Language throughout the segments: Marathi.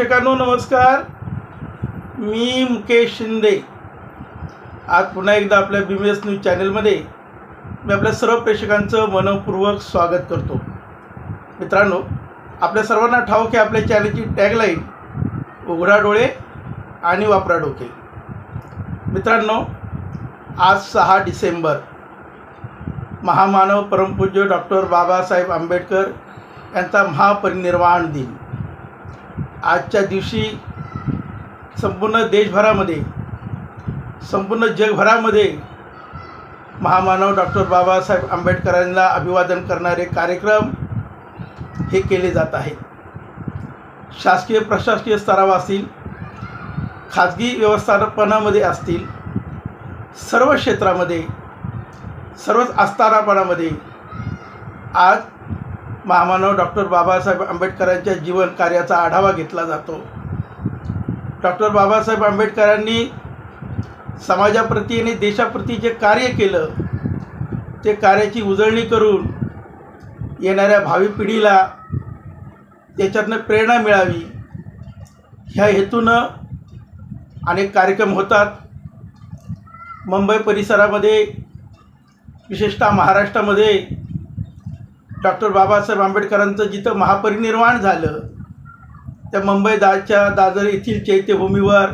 प्रेक्षकांनो नमस्कार. मी मुकेश शिंदे. आज पुन्हा एकदा आपल्या बी एस न्यूज चॅनलमध्ये मी आपल्या सर्व प्रेक्षकांचं मनपूर्वक स्वागत करतो. मित्रांनो आपल्या सर्वांना ठाऊक आहे आपल्या चॅनलची टॅगलाईन उघडा डोळे आणि वापरा डोके. मित्रांनो आज सहा डिसेंबर महामानव परमपूज्य डॉक्टर बाबासाहेब आंबेडकर यांचा महापरिनिर्वाण दिन. आजच्या दिवशी संपूर्ण देशभरामध्ये संपूर्ण जगभरामध्ये महामानव डॉक्टर बाबासाहेब आंबेडकरांना अभिवादन करणारे कार्यक्रम हे केले जात आहेत. शासकीय प्रशासकीय स्तरावर असतील खाजगी व्यवस्थापनामध्ये असतील सर्व क्षेत्रामध्ये सर्वच आस्थानापणामध्ये आज महामानव डॉक्टर बाबासाहेब आंबेडकरांच्या जीवन कार्याचा आढावा घेतला जातो. डॉक्टर बाबासाहेब आंबेडकरांनी समाजाप्रती आणि देशाप्रती जे कार्य केलं ते कार्याची उजळणी करून येणाऱ्या भावी पिढीला त्याच्यातनं प्रेरणा मिळावी ह्या हेतूनं अनेक कार्यक्रम होतात. मुंबई परिसरामध्ये विशेषतः महाराष्ट्रामध्ये डॉक्टर बाबासाहेब आंबेडकरांचं जिथं महापरिनिर्वाण झालं त्या मुंबई दाच्या दादर येथील चैत्यभूमीवर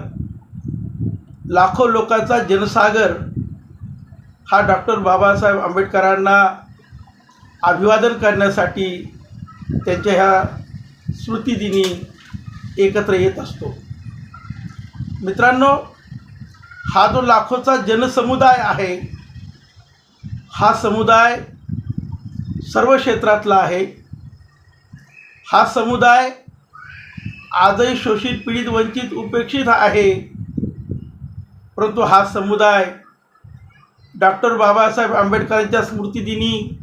लाखो लोकांचा जनसागर हा डॉक्टर बाबासाहेब आंबेडकरांना अभिवादन करण्यासाठी त्यांच्या ह्या स्मृतिदिनी एकत्र येत असतो. मित्रांनो हा जो लाखोचा जनसमुदाय आहे हा समुदाय सर्व क्षेत्रातला आहे. हा समुदाय आजही शोषित पीडित वंचित उपेक्षित आहे. परंतु हा समुदाय डॉक्टर बाबासाहेब आंबेडकरांच्या स्मृतिदिनी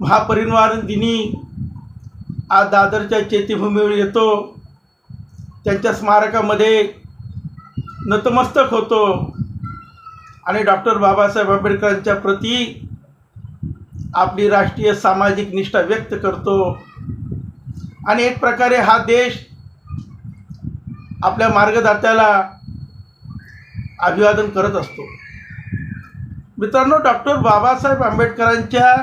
महापरिनिर्वाण दिनी आज दादरच्या चैत्यभूमीवर येतो. त्यांच्या स्मारकामध्ये नतमस्तक होतो. आणि डॉक्टर बाबासाहेब आंबेडकरांच्या प्रती आपली राष्ट्रीय सामाजिक निष्ठा व्यक्त करतो. आणि एक प्रकारे हा देश आपल्या मार्गदात्याला अभिवादन करत असतो. मित्रांनो डॉक्टर बाबासाहेब आंबेडकरांच्या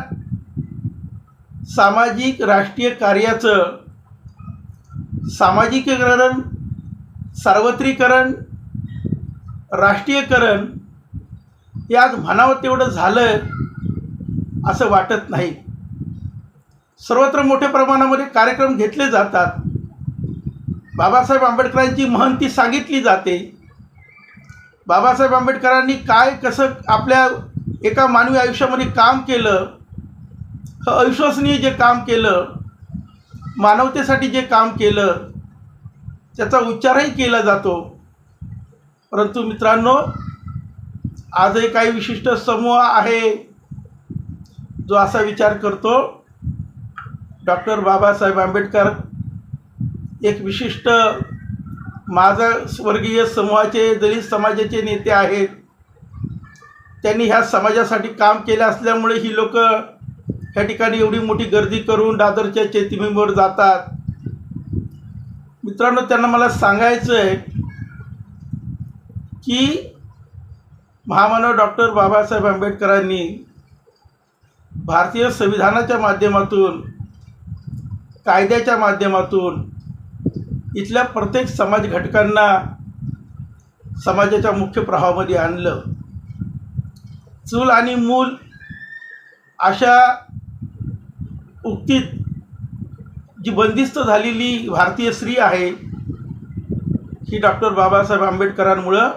सामाजिक राष्ट्रीय कार्याचं सामाजिकीकरण सार्वत्रिकरण राष्ट्रीयकरण हे आज म्हणावं तेवढं झालं असं वाटत नाही. सर्वत्र मोठ्या प्रमाणामध्ये कार्यक्रम घेतले जातात. बाबासाहेब आंबेडकरांची महंती सांगितली जाते. बाबासाहेब आंबेडकरांनी काय कसं आपल्या एका मानवी आयुष्यामध्ये काम केलं अविश्वसनीय जे काम केलं मानवतेसाठी जे काम केलं त्याचा उच्चारही केला जातो. परंतु मित्रांनो आजही काही विशिष्ट समूह आहे. जो असा विचार करतो डॉक्टर बाबासाहेब आंबेडकर एक विशिष्ट माझा स्वर्गीय समूहाचे दलित समाजाचे नेते आहेत त्यांनी ह्या समाजासाठी काम केलं असल्यामुळे ही लोक ह्या ठिकाणी एवढी मोठी गर्दी करून दादरच्या चैत्यभूमीवर जातात. मित्रांनो त्यांना मला सांगायचं आहे की महामानव डॉक्टर बाबासाहेब आंबेडकरांनी भारतीय संविधानाच्या माध्यमातून कायद्याच्या माध्यमातून इथल्या प्रत्येक समाज घटकांना समाजाच्या मुख्य प्रवाहामध्ये आणलं. चूल आणि मूल अशा उक्तीत जी बंदिस्त झालेली भारतीय स्त्री आहे ही डॉक्टर बाबासाहेब आंबेडकरांमुळं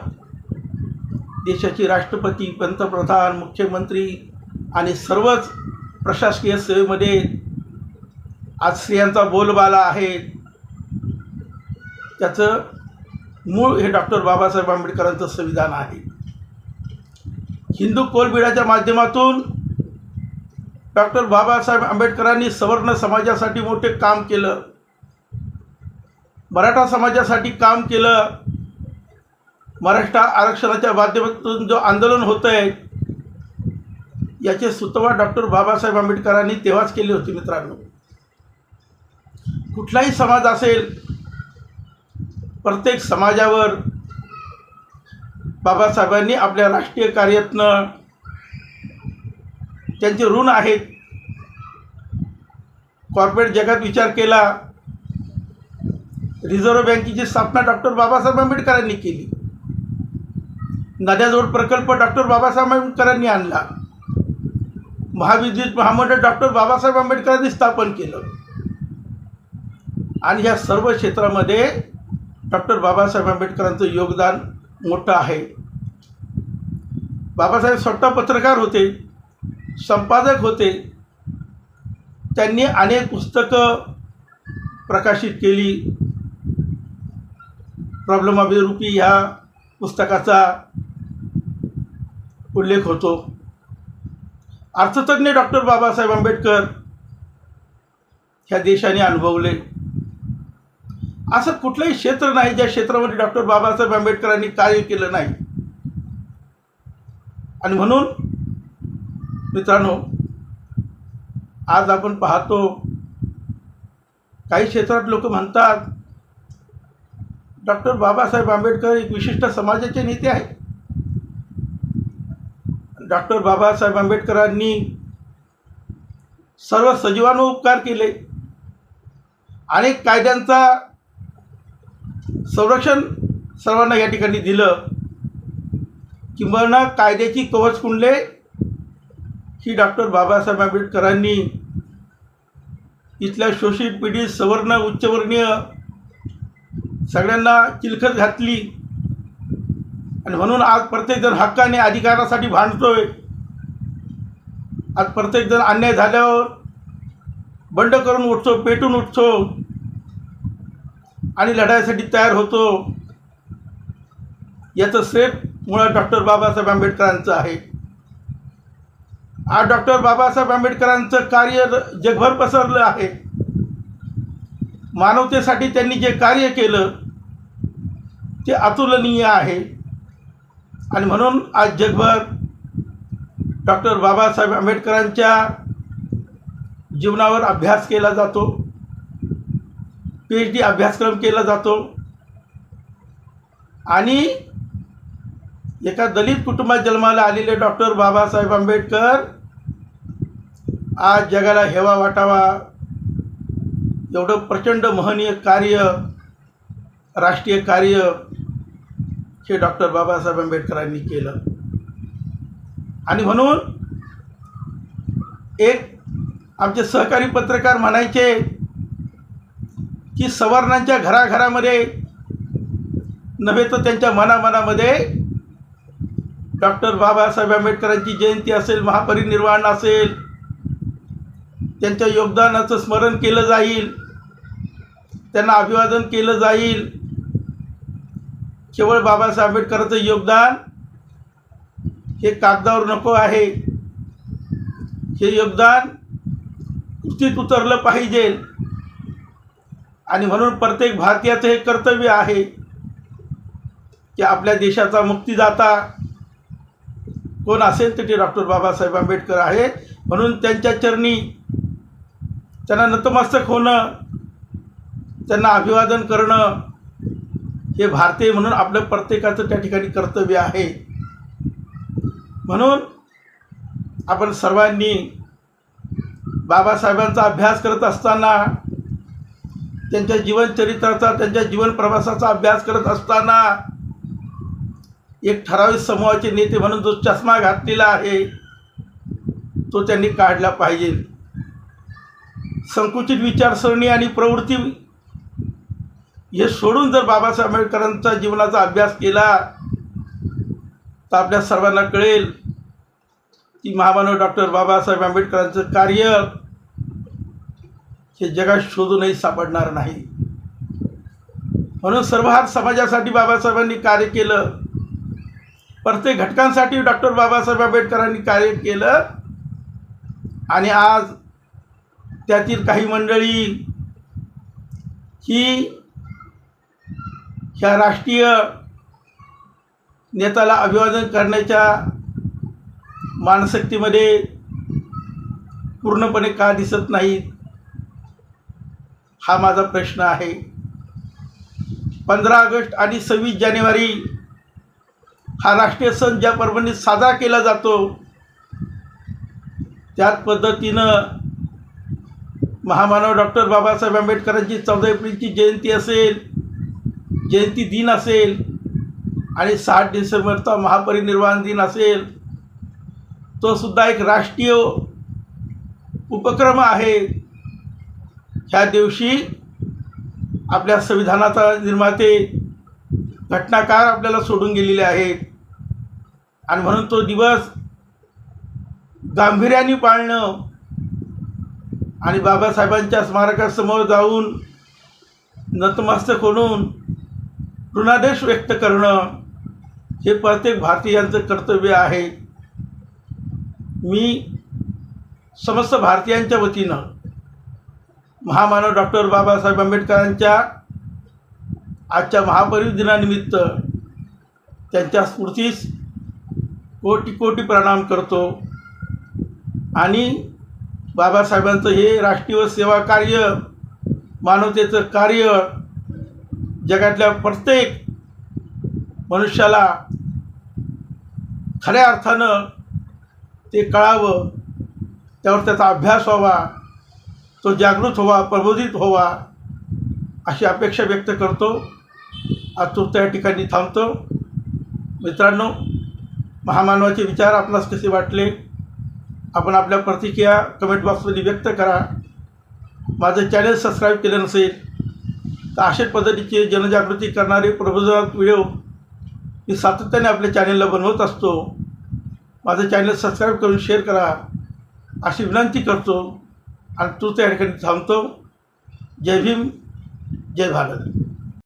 देशाची राष्ट्रपती पंतप्रधान मुख्यमंत्री आणि सर्वच प्रशासकीय सेवेमध्ये आज स्त्रियांचा बोलबाला आहे. त्याचं मूळ हे डॉक्टर बाबासाहेब आंबेडकरांचं संविधान आहे. हिंदू कोलबिडाच्या माध्यमातून डॉक्टर बाबासाहेब आंबेडकरांनी सवर्ण समाजासाठी मोठे काम केलं. मराठा समाजासाठी काम केलं. मराठा आरक्षणाच्या माध्यमातून जो आंदोलन होतं आहे याचे सुतवा डॉक्टर बाबासाहेब आंबेडकरांनी तेव्हाच केली होती मित्रांनो. कुठलाही समाज असेल प्रत्येक समाजावर बाबासाहेबांनी आपल्या राष्ट्रीय कार्यातनं त्यांचे ऋण आहेत. कॉर्पोरेट जगात विचार केला रिझर्व्ह बँकेची स्थापना डॉक्टर बाबासाहेब आंबेडकरांनी केली. नद्याजवळ प्रकल्प डॉक्टर बाबासाहेब आंबेडकरांनी आणला. महाविद्युत महामंडळ डॉक्टर बाबासाहेब आंबेडकरांनी स्थापन केलं. आणि या सर्व क्षेत्रामध्ये डॉक्टर बाबासाहेब आंबेडकरांचं योगदान मोठं आहे. बाबासाहेब स्वतः पत्रकार होते संपादक होते. त्यांनी अनेक पुस्तकं प्रकाशित केली. प्रॉब्लम अभिरूपी ह्या पुस्तकाचा उल्लेख होतो. अर्थतज्ञ डॉक्टर बाबासाहेब आंबेडकर ह्या देशाने अनुभवले. असं कुठलंही क्षेत्र नाही ज्या क्षेत्रामध्ये डॉक्टर बाबासाहेब आंबेडकरांनी कार्य केलं नाही. आणि म्हणून मित्रांनो आज आपण पाहतो काही क्षेत्रात लोक म्हणतात डॉक्टर बाबासाहेब आंबेडकर एक विशिष्ट समाजाचे नेते आहेत. डॉक्टर बाबासाहेब आंबेडकरांनी सर्व सजीवांवर उपकार केले अनेक कायद्यांचा संरक्षण सर्वांना या ठिकाणी दिलं किंबहुना कायद्याची कवच कुंडले ही डॉक्टर बाबासाहेब आंबेडकरांनी इथल्या शोषित पिढी सवर्ण उच्चवर्णीय सगळ्यांना चिलखत घातली. आणि म्हणून आज प्रत्येकजण हक्काने अधिकारासाठी भांडतोय. आज प्रत्येकजण अन्याय झाल्यावर बंड करून उठतो पेटून उठतो आणि लढाईसाठी तयार होतो. याचं श्रेय मुळात डॉक्टर बाबासाहेब आंबेडकरांचं आहे. आज डॉक्टर बाबासाहेब आंबेडकरांचं कार्य जगभर पसरलं आहे. मानवतेसाठी त्यांनी जे कार्य केलं ते अतुलनीय आहे. आणि म्हणून आज जगभर डॉक्टर बाबासाहेब आंबेडकरांच्या जीवनावर अभ्यास केला जातो. पी एच डी अभ्यासक्रम केला जातो. आणि एका दलित कुटुंबात जन्माला आलेले डॉक्टर बाबासाहेब आंबेडकर आज जगाला हेवा वाटावा एवढं प्रचंड महनीय कार्य राष्ट्रीय कार्य हे डॉक्टर बाबासाहेब आंबेडकरांनी केलं. आणि म्हणून एक आमचे सहकारी पत्रकार म्हणायचे की सवर्णांच्या घराघरामध्ये नव्हे तर त्यांच्या मनामनामध्ये डॉक्टर बाबासाहेब आंबेडकरांची जयंती असेल महापरिनिर्वाण असेल त्यांच्या योगदानाचं स्मरण केलं जाईल त्यांना अभिवादन केलं जाईल केवळ बाबासाहेब आंबेडकरांचं योगदान हे कागदावर नको आहे. हे योगदान कृतीत उतरलं पाहिजे. आणि म्हणून प्रत्येक भारतीयाचं हे कर्तव्य आहे की आपल्या देशाचा मुक्तीदाता कोण असेल तर ते डॉक्टर बाबासाहेब आंबेडकर आहे म्हणून त्यांच्या चरणी त्यांना नतमस्तक होणं त्यांना अभिवादन करणं हे भारतीय म्हणून आपलं प्रत्येकाचं त्या ठिकाणी कर्तव्य आहे. म्हणून आपण सर्वांनी बाबासाहेबांचा अभ्यास करत असताना त्यांच्या जीवनचरित्राचा त्यांच्या जीवन प्रवासाचा अभ्यास करत असताना एक ठराविक समूहाचे नेते म्हणून जो चष्मा घातलेला आहे तो त्यांनी काढला पाहिजे. संकुचित विचारसरणी आणि प्रवृत्ती हे सोडून जर बाबासाहेब आंबेडकरांचा जीवनाचा अभ्यास केला तर आपल्या सर्वांना कळेल की महामानव डॉक्टर बाबासाहेब आंबेडकरांचं कार्य हे जगात शोधूनही सापडणार नाही. म्हणून सर्वहार समाजासाठी बाबासाहेबांनी कार्य केलं. प्रत्येक घटकांसाठी डॉक्टर बाबासाहेब आंबेडकरांनी कार्य केलं. आणि आज त्यातील काही मंडळी ही ह्या राष्ट्रीय नेत्याला अभिवादन करण्याच्या मानसिकतेमध्ये पूर्णपणे का दिसत नाहीत हा माझा प्रश्न आहे. पंधरा ऑगस्ट आणि सव्वीस जानेवारी हा राष्ट्रीय सण ज्या परभणीत साजरा केला जातो त्याच पद्धतीनं महामानव डॉक्टर बाबासाहेब आंबेडकरांची चौदा एप्रिलची जयंती असेल जयंती दिन असेल आणि सात डिसेंबरचा महापरिनिर्वाण दिन असेल तो सुद्धा एक राष्ट्रीय उपक्रम आहे. ह्या दिवशी आपल्या संविधानाचा निर्माते घटनाकार आपल्याला सोडून गेलेले आहेत. आणि म्हणून तो दिवस गांभीर्याने पाळणं आणि बाबासाहेबांच्या स्मारकासमोर जाऊन नतमस्तक होऊन ऋणादेश व्यक्त करणं हे प्रत्येक भारतीयांचं कर्तव्य आहे. मी समस्त भारतीयांच्या वतीनं महामानव डॉक्टर बाबासाहेब आंबेडकरांच्या आजच्या महापरिव दिनानिमित्त त्यांच्या स्मृतीस कोटी कोटी प्रणाम करतो आणि बाबासाहेबांचं हे राष्ट्रीय सेवा कार्य मानवतेचं कार्य जगातल्या प्रत्येक मनुष्याला खऱ्या अर्थानं ते कळावं त्यावर त्याचा अभ्यास व्हावा तो जागृत व्हावा प्रबोधित व्हावा अशी अपेक्षा व्यक्त करतो. आज तो त्या ठिकाणी थांबतो. मित्रांनो महामानवाचे विचार आपणास कसे वाटले? आपण आपल्या प्रतिक्रिया कमेंट बॉक्समध्ये व्यक्त करा. माझं चॅनल सबस्क्राईब केलं नसेल तर अशाच पद्धतीचे जनजागृती करणारे प्रबोधनात्मक व्हिडिओ मी सातत्याने आपल्या चॅनलला बनवत असतो. माझं चॅनल सबस्क्राईब करून शेअर करा. अशी विनंती करतो. आणि तू त्या ठिकाणी थांबतो. जय भीम जय भारत.